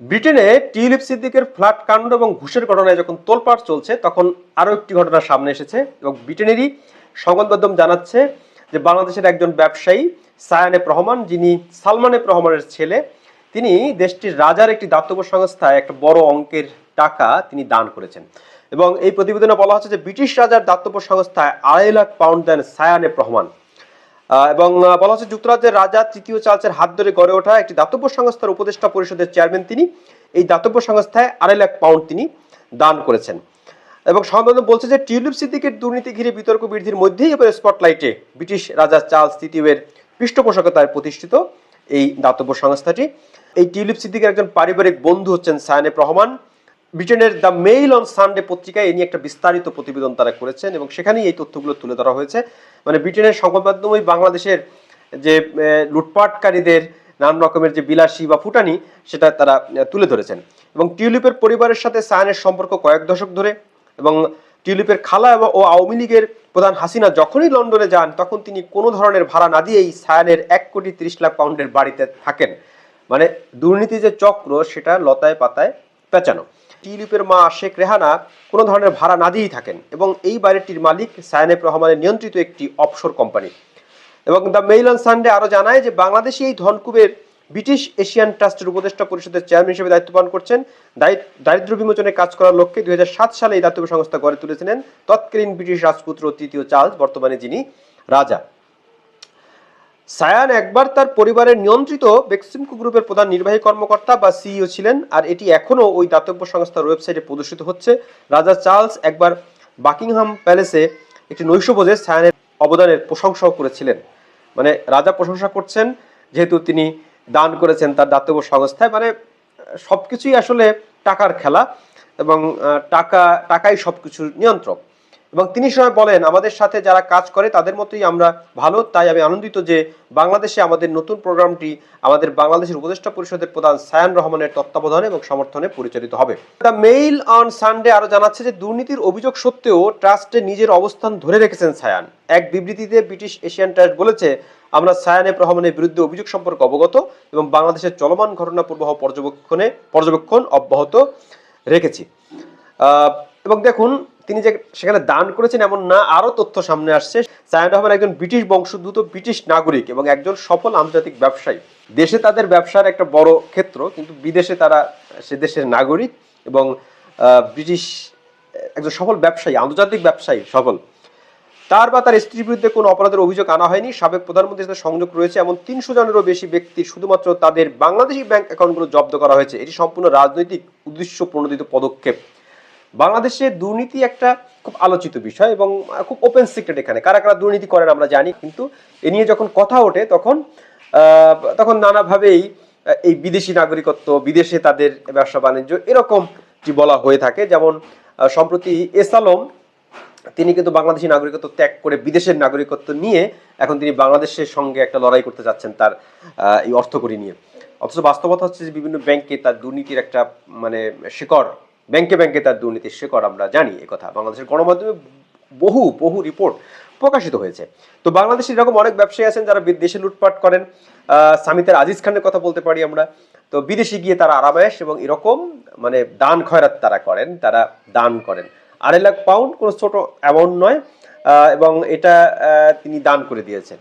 ব্রিটেনে টিউলিপ সিদ্দিকের ফ্ল্যাট কাণ্ড এবং ঘুষের ঘটনায় যখন তোলপাড় চলছে, তখন আরও একটি ঘটনা সামনে এসেছে এবং ব্রিটেনেরই সংবাদ মাধ্যম জানাচ্ছে যে বাংলাদেশের একজন ব্যবসায়ী সায়ানেপ রহমান, যিনি সালমানেপ রহমানের ছেলে, তিনি দেশটির রাজার একটি দাতব্য সংস্থায় একটা বড় অঙ্কের টাকা তিনি দান করেছেন। এবং এই প্রতিবেদনে বলা হচ্ছে যে ব্রিটিশ রাজার দাতব্য সংস্থায় আড়াই লাখ পাউন্ড দেন সায়ানেপ রহমান। এবং বলা হচ্ছে যুক্তরাজ্যের রাজা তৃতীয় চার্লসের হাত ধরে গড়ে ওঠা একটি দাতব্য সংস্থার উপদেষ্টা পরিষদের চেয়ারম্যান তিনি। এই দাতব্য সংস্থায় আড়াই লাখ পাউন্ড তিনি দান করেছেন। এবং সংবাদ বলছে যে, টিউলিপ সিদ্দিকের দুর্নীতি ঘিরে বিতর্ক বৃদ্ধির মধ্যেই এবার স্পটলাইটে ব্রিটিশ রাজা চার্লস তৃতীয়ের পৃষ্ঠপোষকতায় প্রতিষ্ঠিত এই দাতব্য সংস্থাটি। এই টিউলিপ সিদ্দিকের একজন পারিবারিক বন্ধু হচ্ছেন সায়ানেপ রহমান। ব্রিটেনের দ্য মেইল অন সানডে পত্রিকায় এ নিয়ে একটা বিস্তারিত প্রতিবেদন তারা করেছেন এবং সেখানেই এই তথ্যগুলো তুলে ধরা হয়েছে। মানে ব্রিটেনের সংবাদ মাধ্যমই বাংলাদেশের যে লুটপাটকারীদের নানান রকমের যে বিলাসী বা ফুটানি, সেটা তারা তুলে ধরেছেন। এবং টিউলিপের পরিবারের সাথে সায়ানের সম্পর্ক কয়েক দশক ধরে এবং টিউলিপের খালা এবং- ও আওয়ামী লীগের প্রধান হাসিনা যখনই লন্ডনে যান, তখন তিনি কোনো ধরনের ভাড়া না দিয়েই সায়ানের এক কোটি তিরিশ লাখ পাউন্ডের বাড়িতে থাকেন। মানে দুর্নীতি যে চক্র, সেটা লতায় পাতায় পেঁচানো। টিউলিপের মা শেখ রেহানা কোনো ধরনের ভাড়া না দিয়েই থাকেন এবং এই বাড়িটির মালিক সায়ানেপ রহমানের নিয়ন্ত্রিত একটি অফশোর কোম্পানি। এবং দ্য মেইল অন সানডে আরও জানায় যে বাংলাদেশে এই ধনকুবের ব্রিটিশ এশিয়ান ট্রাস্টের উপদেষ্টা পরিষদের চেয়ারম্যান হিসেবে দায়িত্ব পালন করছেন। দারিদ্র বিমোচনে কাজ করার লক্ষ্যে দুই হাজার সাত সালে এই দাতব্য সংস্থা গড়ে তুলেছিলেন। তৎকালীন ব্রিটিশ রাজপুত্র তৃতীয় চার্লস, বর্তমানে যিনি রাজা। সায়ান একবার তার পরিবারের নিয়ন্ত্রিত বেক্সিমকো গ্রুপের প্রধান নির্বাহী কর্মকর্তা বা সিইও ছিলেন, আর এটি এখনও ওই দাতব্য সংস্থার ওয়েবসাইটে প্রদর্শিত হচ্ছে। রাজা চার্লস একবার বাকিংহাম প্যালেসে একটি নৈশভোজে সায়ানের অবদানের প্রশংসাও করেছিলেন। মানে রাজা প্রশংসা করছেন, যেহেতু তিনি দান করেছেন তার দাতব্য সংস্থায়। মানে সব কিছুই আসলে টাকার খেলা এবং টাকা, টাকাই সব কিছুর নিয়ন্ত্রক। এবং তিনি সময় বলেন, আমাদের সাথে যারা কাজ করে তাদের মতোই আমরা ভালো। তাই আমি আনন্দিত যে বাংলাদেশে আমাদের নতুন প্রোগ্রামটি আমাদের বাংলাদেশের উপদেষ্টা পরিষদের প্রধান সায়ান রহমানের তত্ত্বাবধানে এবং সমর্থনে পরিচালিত হবে। দ্য মেইল অন সানডে আরও জানাচ্ছে যে দুর্নীতির অভিযোগ সত্ত্বেও ট্রাস্টে নিজের অবস্থান ধরে রেখেছেন সায়ান। এক বিবৃতিতে ব্রিটিশ এশিয়ান ট্রাস্ট বলেছে, আমরা সায়ানেব রহমানের বিরুদ্ধে অভিযোগ সম্পর্কে অবগত এবং বাংলাদেশের চলমান ঘটনা প্রবাহ পর্যবেক্ষণে পর্যবেক্ষণ অব্যাহত রেখেছি। এবং দেখুন তিনি যে সেখানে দান করেছেন এমন না, আরও তথ্য সামনে আসছে। সায়ান রহমান একজন ব্রিটিশ বংশোদ্ভূত ব্রিটিশ নাগরিক এবং একজন সফল আন্তর্জাতিক ব্যবসায়ী। দেশে তাদের ব্যবসার একটা বড় ক্ষেত্র, কিন্তু বিদেশে তারা সে দেশের নাগরিক এবং ব্রিটিশ, একজন সফল ব্যবসায়ী, আন্তর্জাতিক ব্যবসায়ী সফল। তার বা তার স্ত্রীর বিরুদ্ধে কোনো অপরাধের অভিযোগ আনা হয়নি। সাবেক প্রধানমন্ত্রীর সাথে সংযোগ রয়েছে এমন তিনশো জনেরও বেশি ব্যক্তি শুধুমাত্র তাদের বাংলাদেশি ব্যাংক অ্যাকাউন্টগুলো জব্দ করা হয়েছে। এটি সম্পূর্ণ রাজনৈতিক উদ্দেশ্য প্রণোদিত পদক্ষেপ। বাংলাদেশে দুর্নীতি একটা খুব আলোচিত বিষয় এবং খুব ওপেন সিক্রেট এখানে। কারা কারা দুর্নীতি করেন আমরা জানি, কিন্তু এ নিয়ে যখন কথা ওঠে তখন তখন নানাভাবেই এই বিদেশি নাগরিকত্ব, বিদেশে তাদের ব্যবসা বাণিজ্য এরকম বলা হয়ে থাকে। যেমন সম্প্রতি এসালম তিনি কিন্তু বাংলাদেশি নাগরিকত্ব ত্যাগ করে বিদেশের নাগরিকত্ব নিয়ে এখন তিনি বাংলাদেশের সঙ্গে একটা লড়াই করতে যাচ্ছেন তার এই অর্থকরী নিয়ে। অথচ বাস্তবতা হচ্ছে যে বিভিন্ন ব্যাংকে তার দুর্নীতির একটা মানে শিকড় ব্যাংকে ব্যাংকে তার দুর্নীতির শিকড় আমরা জানি কথা। বাংলাদেশের গণমাধ্যমে বহু বহু রিপোর্ট প্রকাশিত হয়েছে। তো বাংলাদেশে এরকম অনেক ব্যবসায়ী আছেন যারা বি- দেশে লুটপাট করেন। সামিতের আজিজ খানের কথা বলতে পারি আমরা। তো বিদেশে গিয়ে তারা আরামায়েশ এবং এরকম মানে দান খয়রাত তারা করেন, তারা দান করেন। আড়াই লাখ পাউন্ড কোনো ছোট অ্যামাউন্ট নয়। এবং এটা তিনি দান করে দিয়েছেন।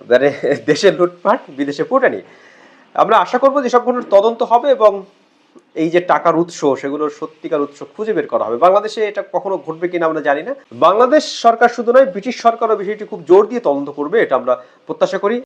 এবারে দেশের লুটপাট, বিদেশে ফুটানি। আমরা আশা করব যে সবগুলোর তদন্ত হবে এবং এই যে টাকার উৎস, সেগুলোর সত্যিকার উৎস খুঁজে বের করা হবে। বাংলাদেশে এটা কখনো ঘটবে কিনা আমরা জানি না। বাংলাদেশ সরকার শুধু নয়, ব্রিটিশ সরকারও বিষয়টি খুব জোর দিয়ে তদন্ত করবে, এটা আমরা প্রত্যাশা করি।